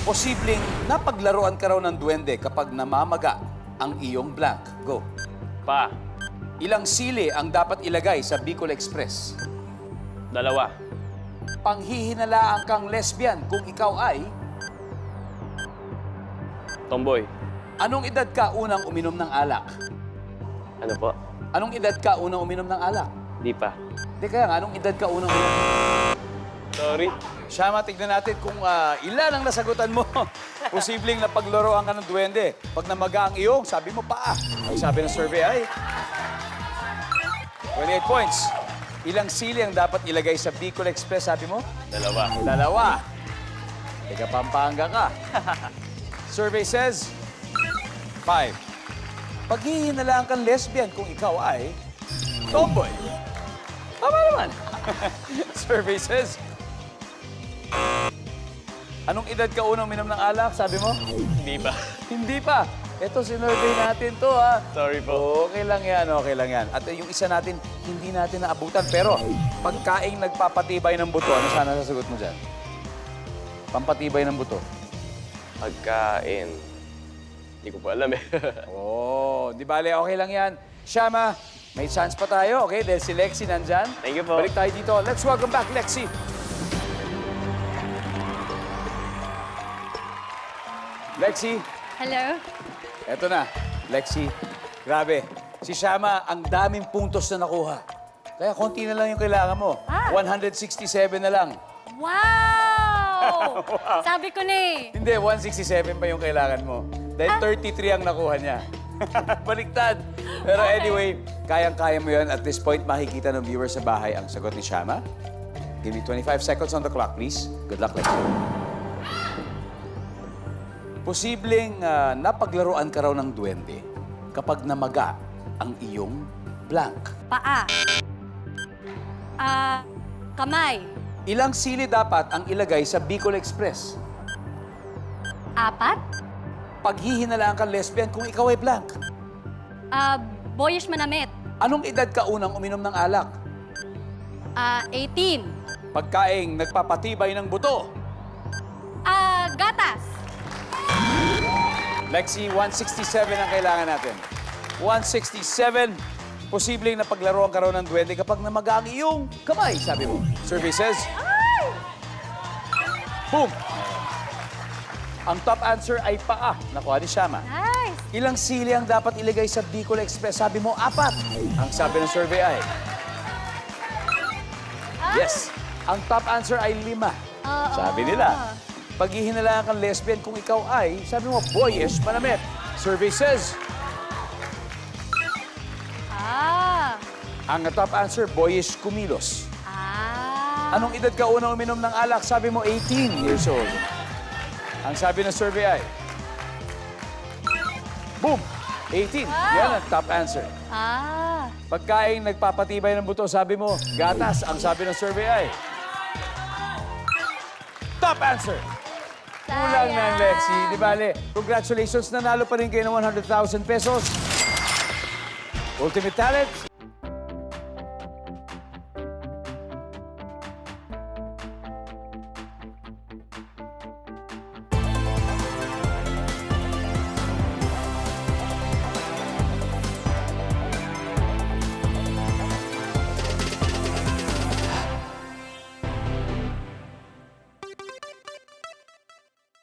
Posibleng napaglaruan ka raw ng duwende kapag namamaga ang iyong blank. Go. Pa. Ilang sili ang dapat ilagay sa Bicol Express? Dalawa. Panghihinalaan kang lesbian kung ikaw ay... Tomboy. Anong edad ka unang uminom ng alak? Ano po? Anong edad ka unang uminom ng alak? Di pa. Hindi kaya nga, anong edad ka unang uminom? Sorry. Shama, tignan natin kung ah, ilan ang nasagutan mo. Posibleng napaglaruan ka ng duwende. Pag namaga ang iyong, sabi mo paa. Ang sabi ng survey ay... 28 points. Ilang sili ang dapat ilagay sa Bicol Express, sabi mo? Dalawa. Dalawa. Teka, Pampanga ka. Survey says, five. Paghihinalaan kang lesbian kung ikaw ay tomboy. Tama naman. Survey says, anong edad ka unang minom ng alak, sabi mo? Di pa. Hindi pa. Ito, sinurvey natin to, ha? Sorry po. Okay lang yan, okay lang yan. At yung isa natin, hindi natin naabutan. Pero, pagkaing nagpapatibay ng buto, ano sana sasagot mo dyan? Pampatibay ng buto. Pagkain. Hindi ko pa alam eh. Oh, di bale, okay lang yan. Shama, may chance pa tayo, okay? Dahil si Lexi nandyan. Thank you po. Balik tayo dito. Let's welcome back, Lexi. Lexi, Hello? eto na. Lexi, grabe. Si Shama, ang daming puntos na nakuha. Kaya konti na lang yung kailangan mo. Ah. 167 na lang. Wow! Sabi ko na eh. Hindi, 167 pa yung kailangan mo. Dahil 33 ang nakuha niya. Baliktad. Pero Okay. anyway, kayang-kaya mo yun. At this point, makikita ng viewer sa bahay ang sagot ni Shama. Give me 25 seconds on the clock, please. Good luck, Lexi. Posibleng ah, napaglaruan ka raw ng duwende kapag namaga ang iyong blank. Paa. Ah, kamay. Ilang sili dapat ang ilagay sa Bicol Express? Apat. Paghihinalaan kang lesbian kung ikaw ay blank. Ah, boyish manamit. Anong edad ka unang uminom ng alak? Ah, 18. Pagkaing nagpapatibay ng buto. Lexi, 167 ang kailangan natin. 167, posibleng napaglaruan ka raw ng duwende kapag namaga ang iyong kamay, sabi mo. Survey says, boom! Ang top answer ay paa. Nakuha ni Shama. Nice. Ilang sili ang dapat ilagay sa Bicol Express? Sabi mo, apat. Ang sabi ng survey ay, yes. Ang top answer ay lima. Oo. Sabi nila, paghihinalaan kang lesbian kung ikaw ay, sabi mo, boyish, manamit. Survey says, Ah. ang top answer, boyish, kumilos. Ah. Anong edad ka unang uminom ng alak? Sabi mo, 18 years old. Ang sabi ng survey ay, boom, 18. Yan ang top answer. Ah. Pagkain nagpapatibay ng buto, sabi mo, gatas. Ang sabi ng survey ay, top answer. Kulang na, Lexi. Di bale, congratulations. Nanalo pa rin kayo ng 100,000 pesos. Ultimate Talent,